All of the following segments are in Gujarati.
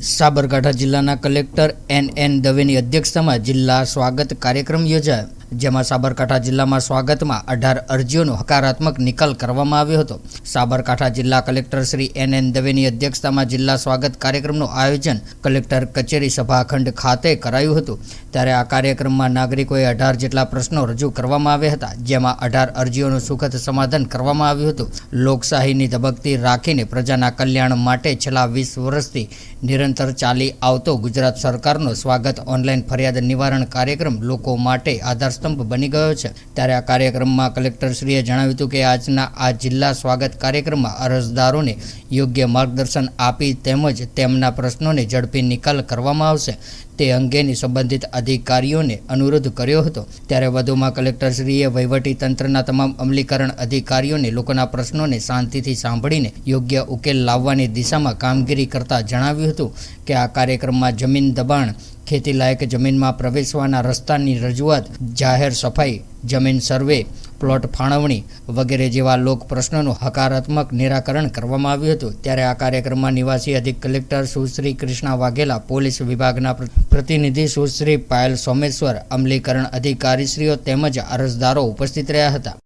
સાબરકાંઠા જિલ્લાના કલેક્ટર એન એન દવેની અધ્યક્ષતામાં જિલ્લા સ્વાગત કાર્યક્રમ યોજાયો. જેમાં સાબરકાંઠા જિલ્લામાં સ્વાગતમાં અઢાર અરજીઓનો હકારાત્મક નિકાલ કરવામાં આવ્યો હતો. સાબરકાંઠા જિલ્લા કલેક્ટર શ્રી એન એન દવેની અધ્યક્ષતામાં જિલ્લા સ્વાગત કાર્યક્રમનું આયોજન કલેક્ટર કચેરી સભાખંડ ખાતે કરાયું હતું. ત્યારે આ કાર્યક્રમમાં નાગરિકોએ અઢાર જેટલા પ્રશ્નો રજૂ કરવામાં આવ્યા હતા, જેમાં અઢાર અરજીઓનું સુખદ સમાધાન કરવામાં આવ્યું હતું. લોકશાહીની ધબકતી રાખીને પ્રજાના કલ્યાણ માટે છેલ્લા વીસ વર્ષથી નિરંતર ચાલી આવતો ગુજરાત સરકારનો સ્વાગત ઓનલાઈન ફરિયાદ નિવારણ કાર્યક્રમ લોકો માટે આધારસ્તંભ બની ગયો છે. ત્યારે આ કાર્યક્રમમાં કલેક્ટરશ્રીએ જણાવ્યું હતું કે આજના આ જિલ્લા સ્વાગત કાર્યક્રમમાં અરજદારોને યોગ્ય માર્ગદર્શન આપી તેમજ તેમના પ્રશ્નોને ઝડપી નિકાલ કરવામાં આવશે. તે અંગેની સંબંધિત અધિકારીઓને અનુરોધ કર્યો હતો. ત્યારે વધુમાં કલેક્ટરશ્રીએ તંત્રના તમામ અમલીકરણ અધિકારીઓને લોકોના પ્રશ્નોને શાંતિથી સાંભળીને યોગ્ય ઉકેલ લાવવાની દિશામાં કામગીરી કરતા જણાવ્યું હતું કે આ કાર્યક્રમમાં જમીન દબાણ ખેતીલાયક જમીનમાં પ્રવેશવાના રસ્તાની રજૂઆત, જાહેર સફાઈ, જમીન સર્વે, પ્લોટ ફાળવણી વગેરે જેવા લોક પ્રશ્નોનું હકારાત્મક નિરાકરણ કરવામાં આવ્યું હતું ત્યારે આ કાર્યક્રમમાં નિવાસી અધિક કલેક્ટર સુશ્રી કૃષ્ણા વાઘેલા, પોલીસ વિભાગના પ્રતિનિધિ સુશ્રી પાયલ સોમેશ્વર, અમલીકરણ અધિકારીશ્રીઓ તેમજ અરજદારો ઉપસ્થિત રહ્યા હતા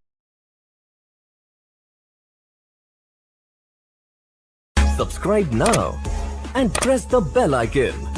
Subscribe now and press the bell icon.